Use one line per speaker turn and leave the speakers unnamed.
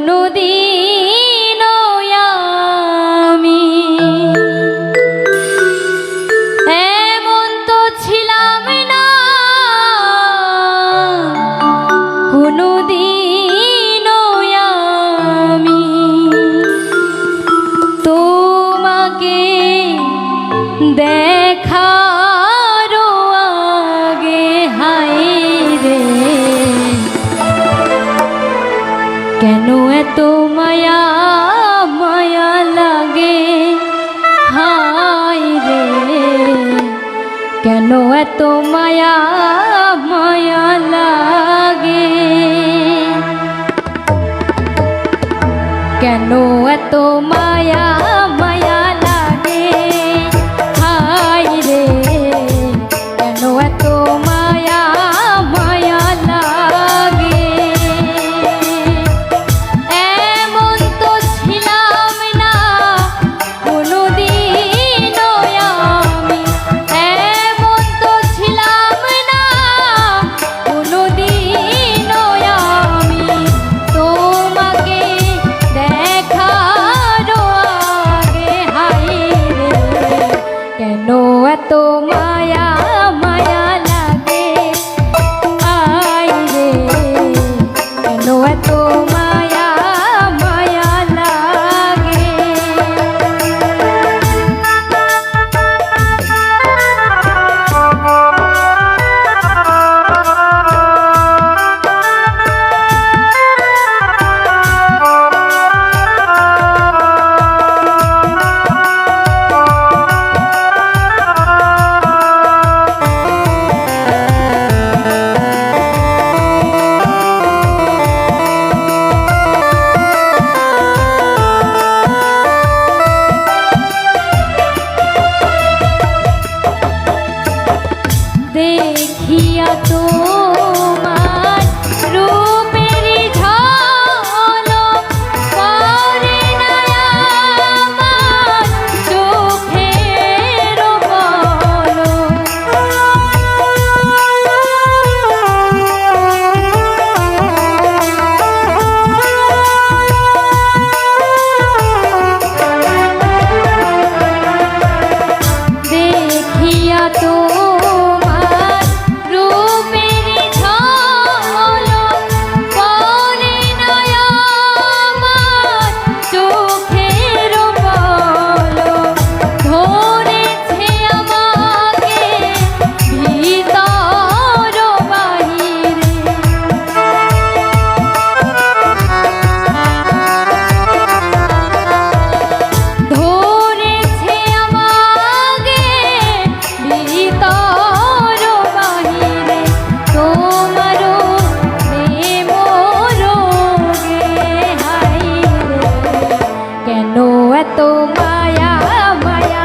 কোনো দিন আমি। এমন তো ছিলাম না। কোনো দিন আমি। তোমাকে রে। কেন এত মায়া মায়া লাগে। হাই রে কেন এত মায়া মায়া লাগে? কেন bom. तो माया माया